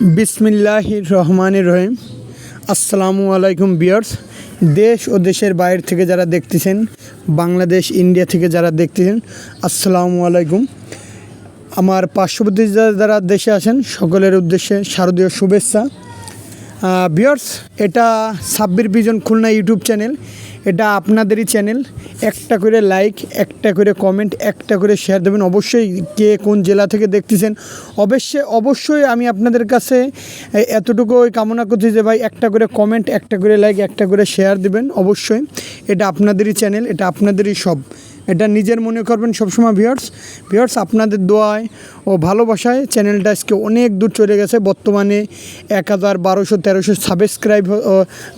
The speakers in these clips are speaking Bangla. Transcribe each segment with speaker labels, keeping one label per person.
Speaker 1: বিসমিল্লাহ রহমানির রহিম। আসসালামু আলাইকুম বিয়ার্স দেশ ও দেশের বাইরে থেকে যারা দেখতেছেন, বাংলাদেশ, ইন্ডিয়া থেকে যারা দেখতেছেন, আসসালামু আলাইকুম। আমার পার্শ্ববর্তী যারা যারা দেশে আছেন, সকলের উদ্দেশ্যে শারদীয় শুভেচ্ছা। বিয়ার্স এটা Sabbir Vision Khulna YouTube channel. এটা আপনাদেরই চ্যানেল একটা করে লাইক একটা করে কমেন্ট একটা করে শেয়ার দেবেন। অবশ্যই কে কোন জেলা থেকে দেখতেছেন, অবশ্যই অবশ্যই আমি আপনাদের কাছে এতটুকু কামনা করছি যে ভাই একটা করে কমেন্ট একটা করে লাইক একটা করে শেয়ার দেবেন। অবশ্যই এটা আপনাদেরই চ্যানেল এটা আপনাদেরই সব। এটা নিজের মনে করবেন সবসময় ভিউয়ার্স ভিওর্স আপনাদের দোয়ায় ও ভালোবাসায় চ্যানেলটা আজকে অনেক দূর চলে গেছে। বর্তমানে এক হাজার বারোশো তেরোশো সাবস্ক্রাইব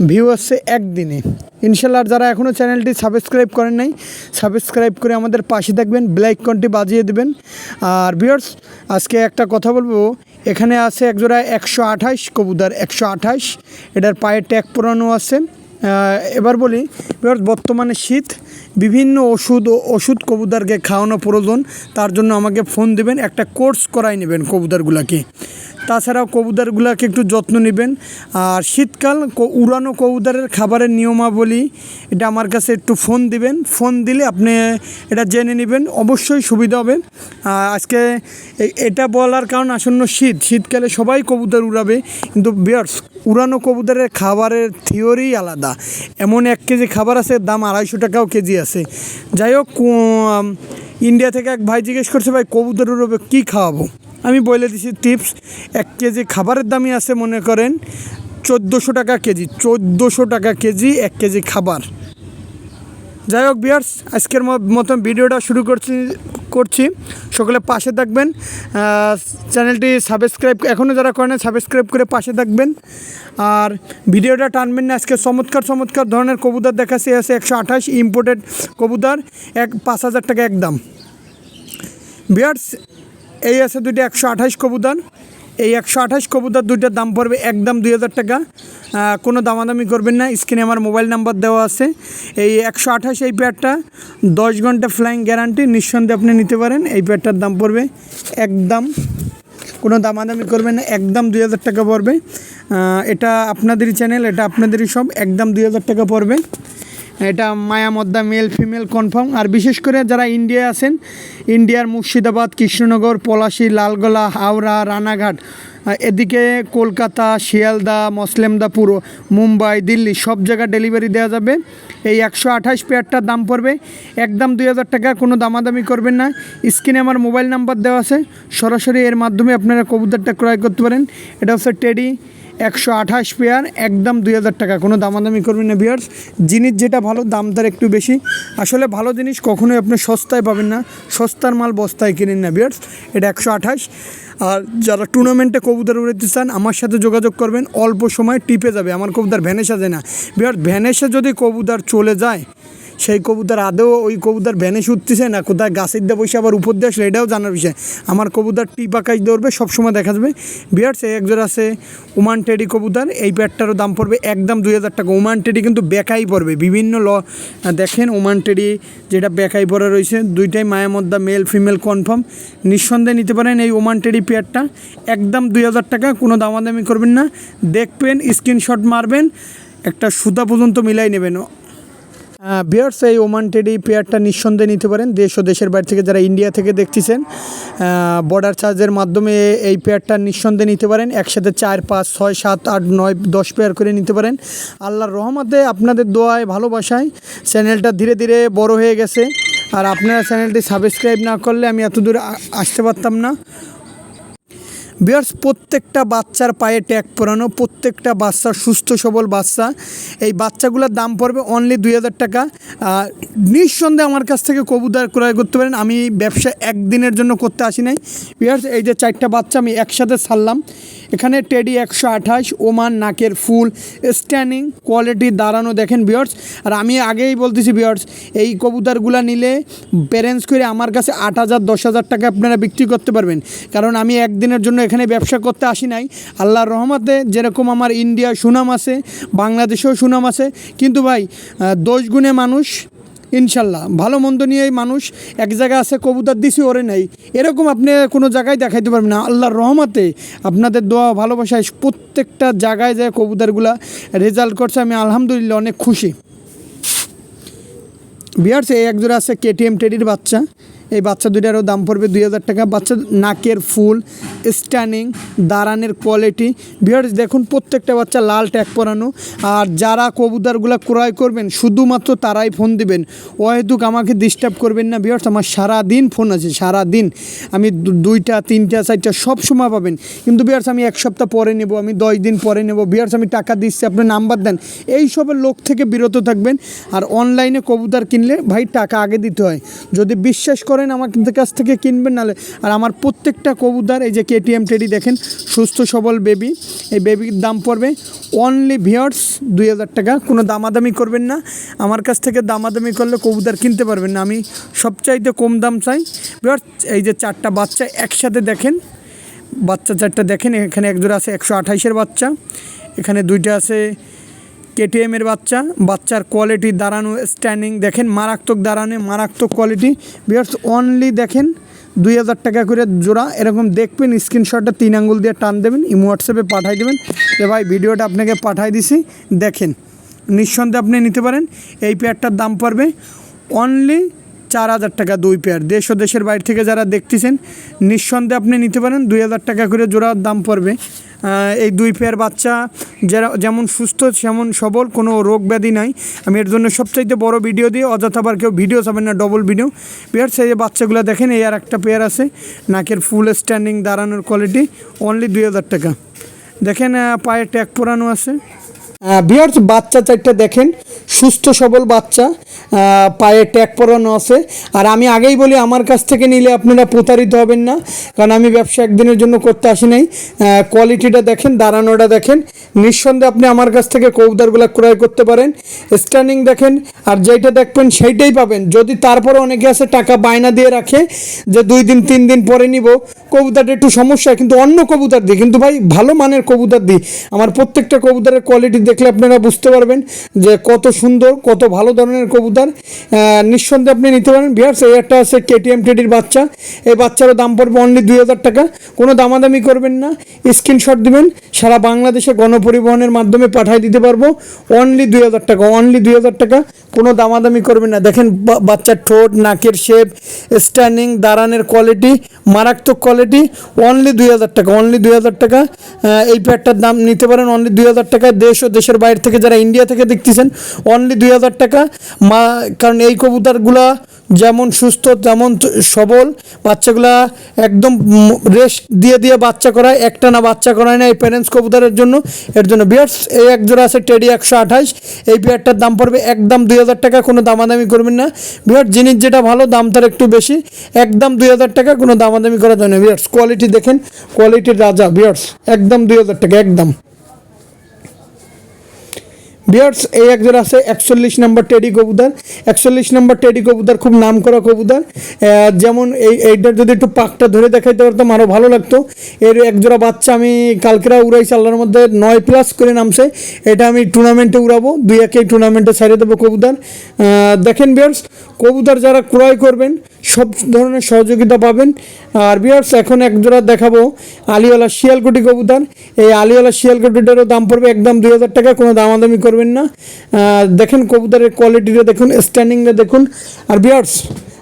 Speaker 1: ভিউ আসছে একদিনে। ইনশাল্লাহ যারা এখনও চ্যানেলটি সাবস্ক্রাইব করেন নাই সাবস্ক্রাইব করে আমাদের পাশে থাকবেন ব্ল্যাক কনটি বাজিয়ে দেবেন। আর ভিউয়ার্স আজকে একটা কথা বলব, এখানে আছে একজোড়া একশো আঠাশ কবুদার একশো আঠাশ। এটার পায়ে ট্যাগ পুরানো আছে। এবার বলি বর্তমানে শীত বিভিন্ন ওষুধ ও ওষুধ কবুতরকে খাওয়ানো প্রয়োজন। তার জন্য আমাকে ফোন দিবেন, একটা কোর্স করাই নেবেন কবুতরগুলোকে। তাছাড়াও কবুতরগুলোকে একটু যত্ন নেবেন। আর শীতকাল উড়ানো কবুতরের খাবারের নিয়মাবলী, এটা আমার কাছে একটু ফোন দিবেন। ফোন দিলে আপনি এটা জেনে নেবেন, অবশ্যই সুবিধা হবে। আজকে এটা বলার কারণ আসন্ন শীত। শীতকালে সবাই কবুতর উড়াবে, কিন্তু বিয়ার্স, উড়ানো কবুতরের খাবারের থিওরি আলাদা। এমন এক কেজি খাবার আছে, দাম আড়াইশো টাকাও কেজি আছে। যাই হোক ইন্ডিয়া থেকে এক ভাই জিজ্ঞেস করছে, ভাই কবুতর রোবে কী খাওয়াবো? আমি বলে দিছি টিপস এক কেজি খাবারের দামই আছে, মনে করেন, চোদ্দোশো টাকা কেজি, চোদ্দোশো টাকা কেজি, এক কেজি খাবার। যাই হোক বিয়ার্স আজকের মতন ভিডিওটা শুরু করছি। করছি। সকলে পাশে থাকবেন। চ্যানেলটি সাবস্ক্রাইব এখনও যারা করেন সাবস্ক্রাইব করে পাশে থাকবেন। আর ভিডিওটা টানবেন না, আজকে চমৎকার চমৎকার ধরনের কবুতর সে আছে একশো আঠাশ ইম্পোর্টেড কবুতর, এক পাঁচ হাজার টাকা একদম। বিয়ার্স এই আছে দুটি একশো আঠাশ কবুতর। এই একশো আঠাশ কবুতর দুইটার দাম পড়বে একদম দুই হাজার টাকা। কোনো দামাদামি করবেন না, স্ক্রিনে আমার মোবাইল নাম্বার দেওয়া আছে। এই একশো আঠাশ এই প্যাডটা দশ ঘণ্টা ফ্লাইং গ্যারান্টি নিঃসন্দেহে আপনি নিতে পারেন। এই প্যাডটার দাম পড়বে একদম, কোনো দামাদামি করবেন না, একদম দুই হাজার টাকা পড়বে। এটা আপনাদেরই চ্যানেল এটা আপনাদেরই সব একদম দুই হাজার টাকা পড়বে। এটা মায়া মায়ামদ্দা মেল ফিমেল কনফার্ম। আর বিশেষ করে যারা ইন্ডিয়ায় আছেন, ইন্ডিয়ার মুর্শিদাবাদ, কৃষ্ণনগর, পলাশী, লালগোলা, হাওড়া, রানাঘাট এদিকে কলকাতা, শিয়ালদা মসলেমদা পুরো মুম্বাই, দিল্লি, সব জায়গায় ডেলিভারি দেওয়া যাবে। এই একশো আঠাশ পেয়ারটার দাম পড়বে। একদম দুই হাজার টাকা, কোনো দামাদামি করবেন না। স্ক্রিনে আমার মোবাইল নাম্বার দেওয়া আছে। সরাসরি এর মাধ্যমে আপনারা কবুতরটা ক্রয় করতে পারেন। এটা হচ্ছে টেডি একশো আঠাশ পেয়ার, একদম দুই হাজার টাকা। কোনো দামাদামি করবেন না বিয়ার্স জিনিস যেটা ভালো, দাম তার একটু বেশি। আসলে ভালো জিনিস কখনোই আপনি সস্তায় পাবেন না। সস্তার মাল বস্তায় কিনেন না বিয়ার্স এটা একশো আঠাশ। আর যারা টুর্নামেন্টে কবুতর উড়াতে চান, আমার সাথে যোগাযোগ করবেন। অল্প সময় টিপে যাবে। আমার কবুতর ভ্যানেসা যায় না। বিয়ার্স ভ্যানেসে যদি কবুতর চলে যায় সেই কবুতর আদেও ওই কবুতর ভ্যানে উঠতেছে না, কোথায় গাছের দিয়ে বসে আবার উপর দিয়ে আসলে, এটাও জানার বিষয়। আমার কবুতর টিপ আকাশ দৌড়বে, সবসময় দেখা যাবে। বিয়ার্স, এই একজোড়া আছে ওমান টেডি কবুতর, এই প্যাডটারও দাম পড়বে একদম দুই হাজার টাকা। ওমান টেডি কিন্তু বেকাই পড়বে, বিভিন্ন ল দেখেন ওমান টেডি যেটা বেকাই পড়া রয়েছে, দুইটাই মায়ের মধ্যে মেল ফিমেল কনফার্ম নিঃসন্দেহে নিতে পারেন এই ওমান টেডি পেয়ারটা, একদম দুই হাজার টাকা, কোনো দামাদামি করবেন না। দেখবেন স্ক্রিনশট মারবেন, একটা সুতা পর্যন্ত মিলাই নেবেন। বিয়ার্স এই ওমান টেডি পেয়ারটা নিঃসন্দেহে নিতে পারেন। দেশ ও দেশের বাইরে থেকে যারা ইন্ডিয়া থেকে দেখতেছেন বর্ডার চার্জের মাধ্যমে এই পেয়ারটা নিঃসন্দেহে নিতে পারেন। একসাথে চার, পাঁচ, ছয়, সাত, আট, নয়, দশ পেয়ার করে নিতে পারেন। আল্লাহর রহমতে আপনাদের দোয়ায়, ভালোবাসায় চ্যানেলটা ধীরে ধীরে বড় হয়ে গেছে। আর আপনারা চ্যানেলটি সাবস্ক্রাইব না করলে আমি এত দূর আসতে পারতাম না। বিয়ার্স, প্রত্যেকটা বাচ্চার পায়ে ট্যাগ পরানো, প্রত্যেকটা বাচ্চা সুস্থ, সবল বাচ্চা। এই বাচ্চাগুলোর দাম পড়বে অনলি দুই হাজার টাকা। নিঃসন্দেহে আমার কাছ থেকে কবুতর ক্রয় করতে পারেন। আমি ব্যবসা একদিনের জন্য করতে আসি নাই। বিয়ার্স, এই যে চারটা বাচ্চা আমি একসাথে ছাড়লাম। এখানে টেডি একশো আঠাশ, ওমান নাকের ফুল স্ট্যান্ডিং কোয়ালিটি দাঁড়ানো দেখেন বিয়ার্স। আর আমি আগেই বলতেছি বিয়ার্স, এই কবুতরগুলো নিলে প্যারেন্টস করে আমার কাছে আট হাজার, দশ হাজার টাকা আপনারা বিক্রি করতে পারবেন। কারণ আমি একদিনের জন্য এখানে ব্যবসা করতে আসি নাই। আল্লাহর রহমতে যেরকম আমার ইন্ডিয়া সুনাম আছে, বাংলাদেশেও সুনাম আছে, কিন্তু ভাই দোষ গুণে মানুষ, ইনশাল্লাহ, ভালো মন্দ নিয়েই মানুষ, এক জায়গায় আছে, কবুতর দিছি, ওরে নেই। এরকম আপনি কোনো জায়গায় দেখাইতে পারবেন না। আল্লাহর রহমতে আপনাদের দোয়া ভালোবাসায় প্রত্যেকটা জায়গায় যায় কবুতরগুলা রেজাল্ট করছে, আমি আলহামদুলিল্লাহ অনেক খুশি। বিয়ার্স এই একজোড়া আছে কেটিএম টেডির বাচ্চা। এই বাচ্চা দুইটারও দাম পড়বে দুই হাজার টাকা। বাচ্চা নাকের ফুল, স্ট্যানিং দাঁড়ানের কোয়ালিটি। বিয়ার্স দেখুন প্রত্যেকটা বাচ্চা লাল ট্যাগ পরানো। আর যারা কবুতরগুলো ক্রয় করবেন, শুধুমাত্র তারাই ফোন দিবেন। অহেতুক আমাকে ডিস্টার্ব করবেন না বিয়ার্স আমার সারা দিন ফোন আছে সারা দিন আমি দুইটা, তিনটা, চারটা সব সময় পাবেন। কিন্তু বিয়ার্স আমি এক সপ্তাহ পরে নেব, আমি দশ দিন পরে নেব। বিয়ার্স আমি টাকা দিচ্ছি, আপনি নাম্বার দেন। এই সবের লোক থেকে বিরত থাকবেন। আর অনলাইনে কবুতর কিনলে ভাই টাকা আগে দিতে হয়। যদি বিশ্বাস করেন, আমার কাছ থেকে কিনবেন নাহলে আর আমার প্রত্যেকটা কবুতর, এই যে কেটিএম টেডি দেখেন, সুস্থ, সবল বেবি এই বেবির দাম পড়বে অনলি ভিয়ার্স দুই হাজার টাকা, কোনো দামাদামি করবেন না। আমার কাছ থেকে দামাদামি করলে কবুতর কিনতে পারবেন না। আমি সবচাইতে কম দাম চাই। ভিয়ার্স এই যে চারটা বাচ্চা একসাথে দেখেন, বাচ্চা চারটা দেখেন, এখানে একজোড়া আছে একশো আঠাইশের বাচ্চা, এখানে দুইটা আছে কেটিএমের বাচ্চা, বাচ্চার কোয়ালিটি দাঁড়ানো স্ট্যান্ডিং দেখেন, মারাত্মক দাঁড়ানো, মারাত্মক কোয়ালিটি বিয়ার্স অনলি দেখেন, দুই হাজার টাকা করে জোড়া। এরকম দেখবেন স্ক্রিনশটটা তিন আঙ্গুল দিয়ে টান দেবেন ইমো হোয়াটসঅ্যাপে পাঠাই দেবেন। এ ভাই, ভিডিওটা আপনাকে পাঠাই দিছি, দেখেন। নিঃসন্দেহে আপনি নিতে পারেন, এই পেয়ারটার দাম পড়বে অনলি চার হাজার টাকা দুই পেয়ার দেশ ও দেশের বাইরে থেকে যারা দেখতেছেন, নিঃসন্দেহে আপনি নিতে পারেন, দুই হাজার টাকা করে জোড়ার দাম পড়বে। এই দুই পেয়ার বাচ্চা, যারা যেমন সুস্থ তেমন সবল, কোনো রোগ ব্যাধি নাই। আমি এর জন্য সবচাইতে বড় ভিডিও দিয়ে অযথা আবার কেউ ভিডিও চাবেন না ডবল ভিডিও পেয়ার সেই বাচ্চাগুলো দেখেন, এই আর একটা পেয়ার আছে। নাকের ফুল স্ট্যান্ডিং দাঁড়ানোর কোয়ালিটি অনলি দুই হাজার টাকা। দেখেন পায়ে ট্যাগ পোড়ানো আছে। বিয়ার্স বাচ্চা চারটা দেখেন, সুস্থ সবল বাচ্চা। পায়ে ট্যাগ পরানো আছে। আর আমি আগেই বলি, আমার কাছ থেকে নিলে আপনারা প্রতারিত হবেন না। কারণ আমি ব্যবসা একদিনের জন্য করতে আসি নাই। কোয়ালিটিটা দেখেন, দাঁড়ানোটা দেখেন। নিঃসন্দেহে আপনি আমার কাছ থেকে কৌদারগুলো ক্রয় করতে পারেন। স্ট্যান্ডিং দেখেন, আর যেইটা দেখবেন সেইটাই পাবেন। যদি তারপরে অনেকে আছে, টাকা বায়না দিয়ে রাখে, যে দুই দিন, তিন দিন পরে নিব, কবুতরটা একটু সমস্যা, কিন্তু অন্য কবুতর দিই। কিন্তু ভাই, ভালো মানের কবুতর দিই। আমার প্রত্যেকটা কবুতরের কোয়ালিটি দেখলে আপনারা বুঝতে পারবেন যে কত সুন্দর, কত ভালো ধরনের কবুতর আহ, নিঃসন্দেহে আপনি নিতে পারেন। বিহার্স এই একটা আছে কেটিএম টেডির বাচ্চা। এই বাচ্চারও দাম পড়বে অনলি দুই হাজার টাকা। কোনো দামাদামি করবেন না। স্ক্রিনশট দিবেন। সারা বাংলাদেশে গণপরিবহনের মাধ্যমে পাঠিয়ে দিতে পারব। অনলি দুই হাজার টাকা অনলি দুই হাজার টাকা। কোনো দামাদামি করবেন না। দেখেন বাচ্চার ঠোঁট নাকের শেপ স্ট্যান্ডিং দাঁড়ানের কোয়ালিটি মারাত্মক কোয়ালিটি অনলি দুই হাজার টাকা অনলি দুই হাজার টাকা। এই প্যাডটার দাম নিতে পারেন অনলি দুই হাজার টাকা। দেশ ও দেশের বাইরে থেকে যারা ইন্ডিয়া থেকে দেখতেছেন অনলি দুই হাজার টাকা। মা, কারণ এই কবুতরগুলা যেমন সুস্থ, তেমন সবল। বাচ্চাগুলা একদম রেস্ট দিয়ে দিয়ে বাচ্চা করায় একটা না বাচ্চা করায় না এই প্যারেন্টস কবুতরের জন্য। এর জন্য বিয়ার্স, এই এক জোড়া আছে টেডি একশো আঠাইশ এই বিয়ারটার দাম পড়বে একদম দুই হাজার টাকা, কোনো দামাদামি করবেন না। বিয়ার জিনিস যেটা ভালো, দাম তার একটু বেশি। একদম দুই হাজার টাকা, কোনো দামাদামি করা যায় না। বিয়ার্স কোয়ালিটি দেখেন কোয়ালিটির রাজা, বিয়ার্স, একদম দুই হাজার টাকা, একদম। বিয়ার্স এই একজন আছে একচল্লিশ নম্বর টেডি কবুতর। একচল্লিশ নম্বর টেডি কবুতর খুব নাম করা কবুতর যেমন এই এইটার যদি একটু পাকটা ধরে দেখাইতে পারতাম আরও ভালো লাগতো। এর একজোড়া বাচ্চা আমি কালকেরা উড়াইছি আল্লাহর মধ্যে নয় প্লাস করে নামছে। এটা আমি টুর্নামেন্টে উড়াবো দুই একে টুর্নামেন্টে ছেড়ে দেবো কবুতর। আহ, দেখেন বিয়ার্স কবুতর যারা ক্রয় করবেন সব ধরনের সহযোগিতা পাবেন। আর বিয়ার্স এখন একজোড়া দেখাবো আলিওয়ালা শিয়ালকুটি কবুতর। এই আলিওয়ালা শিয়ালকুটিটারও দাম পড়বে একদম দুই হাজার টাকা কোনো দামাদামি করবেন না। দেখেন কবুতরের কোয়ালিটিটা দেখুন স্ট্যান্ডিংটা দেখুন। আর বিয়ার্স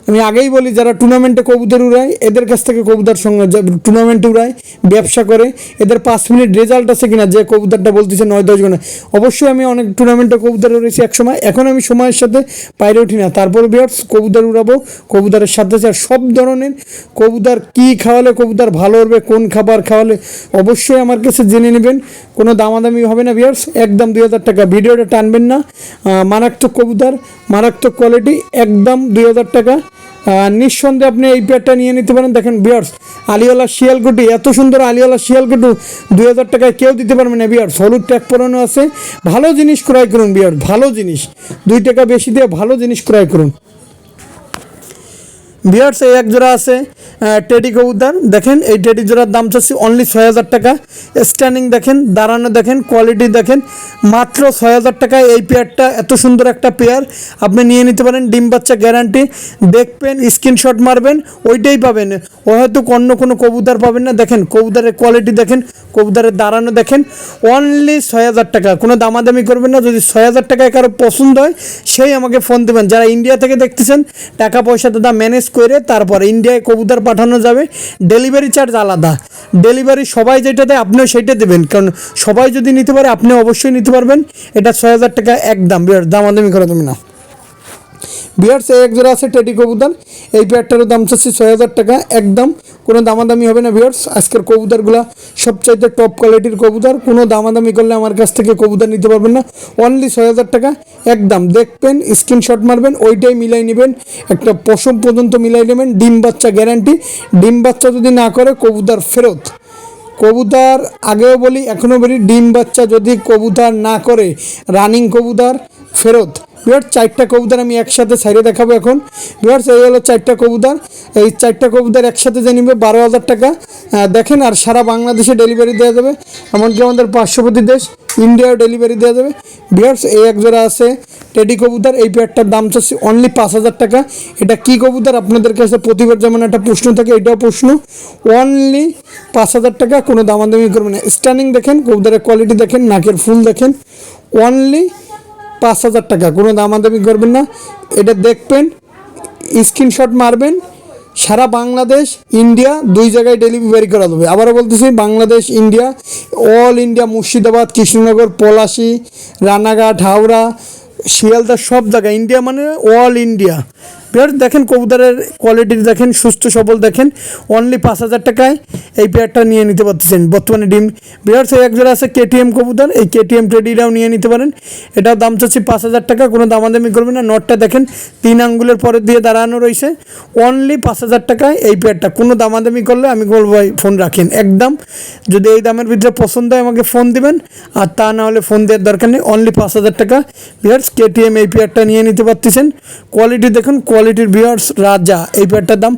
Speaker 1: আমি আগেই বলি, যারা টুর্নামেন্টে কবুতর উড়ায়, এদের কাছ থেকে কবুতর সঙ্গে টুর্নামেন্টে উড়ায়, ব্যবসা করে, এদের পাঁচ মিনিট রেজাল্ট আছে কিনা, যে কবুতরটা বলতেছে নয়, দশ গুণে অবশ্যই আমি অনেক টুর্নামেন্টে কবুতর উড়েছি এক সময় এখন আমি সময়ের সাথে বাইরে উঠি না। তারপর বিয়ার্স কবুতর উড়াবো, কবুতরের সাথে সাথে সব ধরনের কবুতর কী খাওয়ালে, কবুতর ভালো হবে কোন খাবার খাওয়ালে, অবশ্যই আমার কাছে জেনে নেবেন, কোনো দামাদামি হবে না বিয়ার্স একদম দুই হাজার টাকা। ভিডিওটা টানবেন না মারাত্মক কবুতর, মারাত্মক কোয়ালিটি একদম দুই হাজার টাকা। নিঃসন্দেহে আপনি এই পেয়ারটা নিয়ে নিতে পারেন। দেখেন বিয়ার্স আলিওয়ালা শিয়ালকুটি, এত সুন্দর আলিওয়ালা শিয়ালকুটু, দুই হাজার টাকায় কেউ দিতে পারবে না বিয়ার্স হলুদ ট্যাগ পরানো আছে। ভালো জিনিস ক্রয় করুন বিয়ার্স ভালো জিনিস। দুই টাকা বেশি দিয়ে ভালো জিনিস ক্রয় করুন। বিয়ার্স এই এক জোড়া আছে। টেডি কবুতর। দেখেন, এই টেডি জোড়ার দাম চাচ্ছি অনলি ছয় হাজার টাকা। স্ট্যান্ডিং দেখেন, দাঁড়ানো দেখেন কোয়ালিটি দেখেন, মাত্র ছয় হাজার টাকায় এই পেয়ারটা এত সুন্দর একটা পেয়ার আপনি নিয়ে নিতে পারেন, ডিম বাচ্চা গ্যারান্টি দেখবেন স্ক্রিনশট মারবেন, ওইটাই পাবেন। ও হয়তো অন্য কোনো কবুতর পাবেন না। দেখেন, কবুতরের কোয়ালিটি দেখেন, কবুতরের দাঁড়ানো দেখেন। অনলি ছয় হাজার টাকা। কোনো দামাদামি করবেন না। যদি ছয় হাজার টাকায় কারও পছন্দ হয়, সেই আমাকে ফোন দেবেন। যারা ইন্ডিয়া থেকে দেখতেছেন, টাকা পয়সা দাদা ম্যানেজ করে তারপর ইন্ডিয়ায় কবুতর পাঠানো যাবে। ডেলিভারি চার্জ আলাদা। ডেলিভারি সবাই যেটা দেয়, আপনিও সেটা দেবেন। কারণ সবাই যদি নিতে পারে আপনি অবশ্যই নিতে পারবেন। এটা ছয় হাজার টাকা একদম। দাম দামাদামি করে তুমি না। বিয়ার্স এক জোড়া আছে টেডি কবুতর। এই পেয়ারটারও দাম চাচ্ছি ছয় হাজার টাকা। একদম কোনো দামাদামি হবে না বিয়ার্স আজকের কবুতরগুলো সবচাইতে টপ কোয়ালিটির কবুতর। কোনো দামাদামি করলে আমার কাছ থেকে কবুতর নিতে পারবেন না। অনলি ছয় হাজার টাকা। একদম দেখবেন স্ক্রিনশট মারবেন, ওইটাই মিলাই নেবেন। একটা পশম পর্যন্ত মিলাই নেবেন। ডিম বাচ্চা গ্যারান্টি ডিম বাচ্চা যদি না করে, কবুতর ফেরত। কবুতর আগেও বলি, এখনও বলি, ডিম বাচ্চা যদি কবুতর না করে রানিং কবুতর ফেরত। বিহার, চারটা কবুতর আমি একসাথে সাইডে দেখাবো এখন। বিহার, এই হলো চারটা কবুতর। এই চারটা কবুতর একসাথে যে নিবে বারো হাজার টাকা। দেখেন, আর সারা বাংলাদেশে ডেলিভারি দেওয়া যাবে। এমনকি আমাদের পার্শ্ববর্তী দেশ ইন্ডিয়াও ডেলিভারি দেওয়া যাবে। বিহার্স এই এক জোড়া আছে টেডি কবুতর। এই পেয়ারটার দাম চাচ্ছি অনলি পাঁচ হাজার টাকা। এটা কি কবুতর? আপনাদের কাছে প্রতিবার যেমন একটা প্রশ্ন থাকে, এটাও প্রশ্ন। অনলি পাঁচ হাজার টাকা, কোনো দামাদামি করবে না। স্ট্যান্ডিং দেখেন, কবুতরের কোয়ালিটি দেখেন, নাকের ফুল দেখেন। অনলি পাঁচ হাজার টাকা। কোনো দামাদামি করবেন না। এটা দেখবেন স্ক্রিনশট মারবেন, সারা বাংলাদেশ, ইন্ডিয়া, দুই জায়গায় ডেলিভারি করা যাবে। আবারও বলতেছি, Bangladesh, India all India, Murshidabad, Krishnanagar, Palashi, Ranaghat, Howrah, Sealdah, সব জায়গায়। ইন্ডিয়া মানে অল ইন্ডিয়া। পেয়ার দেখেন, কবুতরের কোয়ালিটি দেখেন, সুস্থ, সবল দেখেন অনলি পাঁচ হাজার টাকায় এই পেয়ারটা নিয়ে নিতে পারতেছেন। বর্তমানে ডিম বিরাট সেই একজোড়া আছে কেটিএম কবুতর, এই কেটিএম টেডিটাও নিয়ে নিতে পারেন। এটার দাম চাচ্ছি পাঁচ হাজার টাকা, কোনো দামাদামি করবে না। নটটা দেখেন, তিন আঙ্গুলের পরে দিয়ে দাঁড়ানো রয়েছে। অনলি পাঁচ হাজার টাকায় এই পেয়ারটা, কোনো দামাদামি করলে আমি বলব ভাই, ফোন রাখেন। একদম, যদি এই দামের ভিতরে পছন্দ হয় আমাকে ফোন দিবেন, আর তা না হলে ফোন দেওয়ার দরকার নেই। অনলি পাঁচ হাজার টাকা বিয়ার্স, কেটিএম এই পেয়ারটা নিয়ে নিতে পারতেছেন। কোয়ালিটি দেখুন কোয়ালিটির বিয়ার্স রাজা, এই পেয়ারটার দাম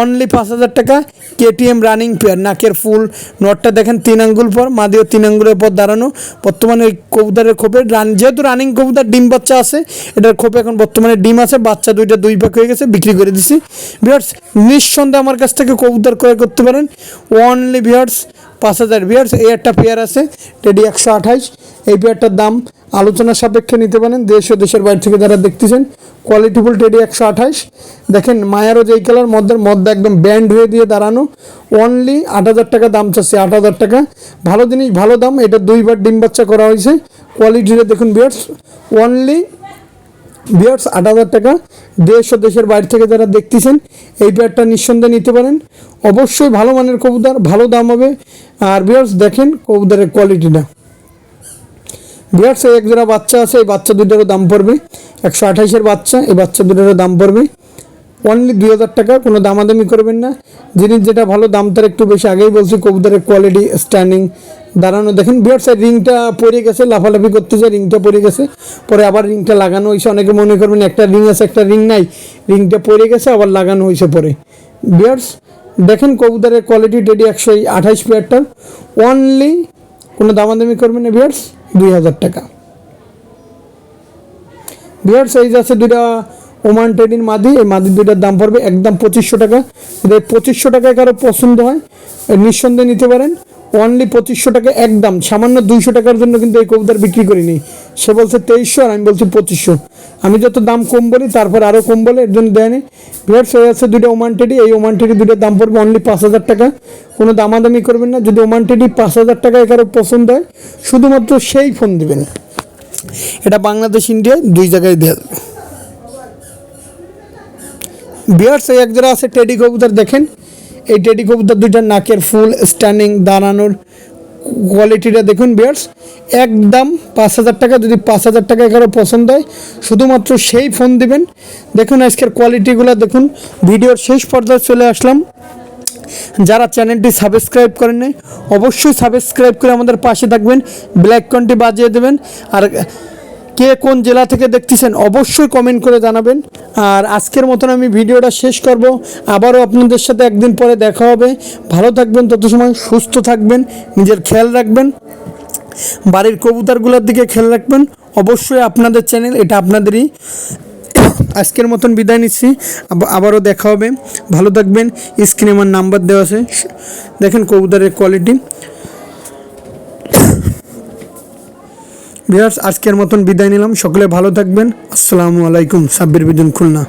Speaker 1: অনলি পাঁচ হাজার টাকা। কেটিএম রানিং পেয়ার নাকের ফুল নটটা দেখেন তিন আঙ্গুল পর, মাদিও তিন আঙ্গুলের পর দাঁড়ানো। বর্তমানে এই কবুতরের খোপে রান যেহেতু রানিং কবুতর, ডিম বাচ্চা আছে, এটার খোপে এখন বর্তমানে ডিম আছে, বাচ্চা দুইটা দুই পাক হয়ে গেছে, বিক্রি করে দিছি। বিয়ার্স নিঃসন্দেহে আমার কাছ থেকে কবুতর ক্রয় করতে পারেন। অনলি বিয়ার্স পাঁচ হাজার বিয়ার্স। এই একটা পেয়ার আছে টেডি একশো আঠাইশ এই পেয়ারটার দাম আলোচনা সাপেক্ষে নিতে পারেন। দেশ ও দেশের বাইরে থেকে যারা দেখতেছেন কোয়ালিটিফুল টেডি একশো আঠাইশ দেখেন মায়ারও যেই কালার মধ্যের মধ্যে একদম ব্যান্ড হয়ে দিয়ে দাঁড়ানো। অনলি আট হাজার টাকা দাম চাচ্ছে, আট হাজার টাকা। ভালো জিনিস, ভালো দাম। এটা দুইবার ডিম বাচ্চা করা হয়েছে। কোয়ালিটিটা দেখুন বিয়ার্স অনলি বিয়ার্স আট হাজার টাকা। দেশ ও দেশের বাইরে থেকে যারা দেখতেছেন, এই পেয়ারটা নিঃসন্দেহে নিতে পারেন। অবশ্যই ভালো মানের কবুতর, ভালো দাম হবে। আর বিয়ার্স দেখেন কবুতরের কোয়ালিটিটা বিয়ার্স এই এক জোড়া বাচ্চা আছে, এই বাচ্চা দুটারও দাম পড়বে। একশো আঠাইশের বাচ্চা, এই বাচ্চা দুটারও দাম পড়বে। অনলি দুই হাজার টাকা, কোনো দামাদামি করবেন না। জিনিস যেটা ভালো, দাম তার একটু বেশি। আগেই বলছি, কবুতরের কোয়ালিটি স্ট্যান্ডিং দাঁড়ানো, দেখেন বিয়ার সাইড রিংটা পড়ে গেছে, লাফালাফি করতেছে রিংটা পড়ে গেছে। পরে আবার রিংটা লাগানো হয়েছে। অনেকে মনে করবেন, একটা রিং আছে, একটা রিং নাই। রিংটা পড়ে গেছে, আবার লাগানো হয়েছে পরে। বিয়ার্স দেখেন, কবুতরের কোয়ালিটি টেডি একশো আঠাইশ পেয়ারটার অনলি কোনো দামাদামি করবেন না বিয়ার্স দুই হাজার টাকা। বিয়ার সাইজ আছে দুটা ওমান টেডির মাদি, এই মাদি দুইটার দাম পড়বে একদম পঁচিশশো টাকা। যদি পঁচিশশো টাকায় কারও পছন্দ হয় নিঃসন্দেহে নিতে পারেন। অনলি পঁচিশশো টাকা একদম, সামান্য দুইশো টাকার জন্য কিন্তু এই কবুতর বিক্রি করিনি। সে বলছে তেইশশো আর আমি বলছি পঁচিশশো। আমি যত দাম কম বলি, তারপর আরও কম বলে, এর জন্য দেয়নি বিহার সে আছে দুটো ওমান টেডি এই ওমান টেডি দুটোর দাম পড়বে অনলি পাঁচ হাজার টাকা। কোনো দামাদামি করবেন না, যদি ওমান টেডি পাঁচ হাজার টাকায় কারও পছন্দ হয়, শুধুমাত্র সেই ফোন দিবেন। এটা বাংলাদেশ ইন্ডিয়া দুই জায়গায় দেওয়া যাবে। বিয়ার্স, এই একজোড়া আছে টেডি কবুতর, দেখেন। এই টেডি কবুতর দুইটা নাকের ফুল স্ট্যান্ডিং দাঁড়ানোর কোয়ালিটিটা দেখুন বিয়ার্স। একদম পাঁচ হাজার টাকা, যদি পাঁচ হাজার টাকায় কারও পছন্দ হয়, শুধুমাত্র সেই ফোন দিবেন। দেখুন আজকের কোয়ালিটিগুলো দেখুন। ভিডিওর শেষ পর্যায়ে চলে আসলাম। যারা চ্যানেলটি সাবস্ক্রাইব করেন অবশ্যই সাবস্ক্রাইব করে আমাদের পাশে থাকবেন ব্ল্যাক কন্টি বাজিয়ে দেবেন। আর কে কোন জেলা থেকে দেখতেছেন অবশ্যই কমেন্ট করে জানাবেন। আর আজকের মতন আমি ভিডিওটা শেষ করব। আবারও আপনাদের সাথে একদিন পরে দেখা হবে। ভালো থাকবেন, তত সময় সুস্থ থাকবেন, নিজের খেয়াল রাখবেন। বাড়ির কবুতারগুলোর দিকে খেয়াল রাখবেন। অবশ্যই আপনাদের চ্যানেল এটা আপনাদেরই। আজকের মতন বিদায় নিচ্ছি। আব- আবারও দেখা হবে। ভালো থাকবেন। স্ক্রিনে আমার নাম্বার দেওয়া আছে। দেখেন কবুতরের কোয়ালিটি বিহার্স আজকের মতন বিদায় নিলাম। সকলে ভালো থাকবেন। আসসালামু আলাইকুম। সাব্বির বিদিন খুলনা।